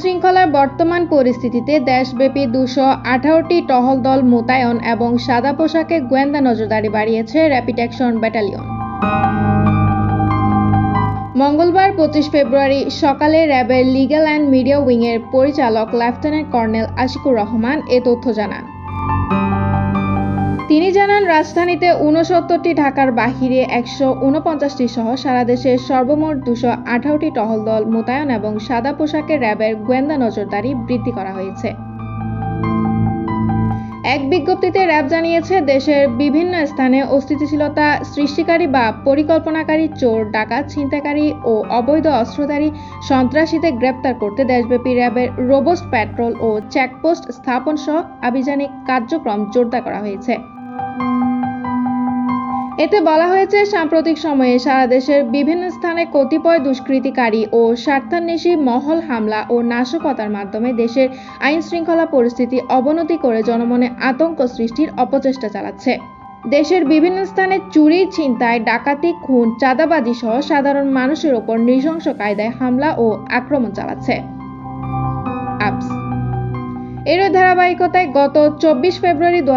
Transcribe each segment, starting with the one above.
শৃঙ্খলার বর্তমান পরিস্থিতিতে দেশব্যাপী দুশো আঠারোটি টহল দল মোতায়েন এবং সাদা পোশাকে গোয়েন্দা নজরদারি বাড়িয়েছে র্যাপিড অ্যাকশন ব্যাটালিয়ন। মঙ্গলবার পঁচিশ ফেব্রুয়ারি সকালে র্যাবের লিগ্যাল অ্যান্ড মিডিয়া উইংয়ের পরিচালক লেফটেন্যান্ট কর্নেল আশিকুর রহমান এ তথ্য জানান। রাজধানীতে ঊনসত্তরটি ঢাকার বাহিরে একশো উনপঞ্চাশটি সহ সারা দেশে সর্বমোট দুশো আঠারোটি টহল দল মোতায়েন এবং সাদা পোশাকে র্যাবের গোয়েন্দা নজরদারি বৃদ্ধি করা হয়েছে। এক বিজ্ঞপ্তিতে র্যাব জানিয়েছে, দেশের বিভিন্ন স্থানে অস্থিতিশীলতা সৃষ্টিকারী বা পরিকল্পনাকারী চোর, ডাকাত, ছিনতাইকারী ও অবৈধ অস্ত্রধারী সন্ত্রাসীদের গ্রেপ্তার করতে দেশব্যাপী র্যাবের রোবস্ট প্যাট্রোল ও চেকপোস্ট স্থাপন সহ আভিযানিক কার্যক্রম জোরদার করা হয়েছে। এতে বলা হয়েছে, সাম্প্রতিক সময়ে সারা দেশের বিভিন্ন স্থানে কতিপয় দুষ্কৃতিকারী ও স্বার্থান্বেষী মহল হামলা ও নাশকতার মাধ্যমে দেশের আইন শৃঙ্খলা পরিস্থিতি অবনতি করে জনমনে আতঙ্ক সৃষ্টির অপচেষ্টা চালাচ্ছে। দেশের বিভিন্ন স্থানে চুরি ছিনতাই, ডাকাতি, খুন চাঁদাবাজি সহ সাধারণ মানুষের ওপর নৃশংস কায়দায় হামলা ও আক্রমণ চালাচ্ছে। এরই ধারাবাহিকতায় গত চব্বিশ ফেব্রুয়ারি দু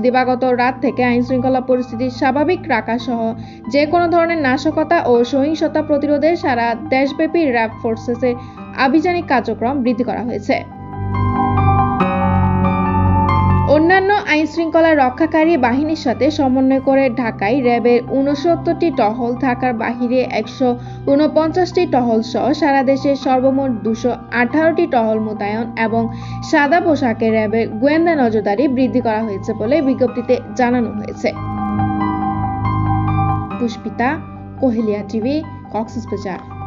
দিবাগত রাত থেকে আইন শৃঙ্খলা পরিস্থিতি স্বাভাবিক রাখা সহ যে কোনো ধরনের নাশকতা ও সহিংসতা প্রতিরোধে সারা দেশব্যাপী র্যাব ফোর্সেসের আভিযানিক কার্যক্রম বৃদ্ধি করা হয়েছে। অন্যান্য আইন শৃঙ্খলা রক্ষাকারী বাহিনীর সাথে সমন্বয় করে ঢাকায় র্যাবের উনসত্তরটি টহল ঢাকার বাহিরে একশো উনপঞ্চাশটি টহল সহ সারা দেশে সর্বমোট দুশো আঠারোটি টহল মোতায়েন এবং সাদা পোশাকে র্যাবের গোয়েন্দা নজরদারি বৃদ্ধি করা হয়েছে বলে বিজ্ঞপ্তিতে জানানো হয়েছে। পুষ্পিতা, কোহেলিয়া টিভি, কক্সবাজার।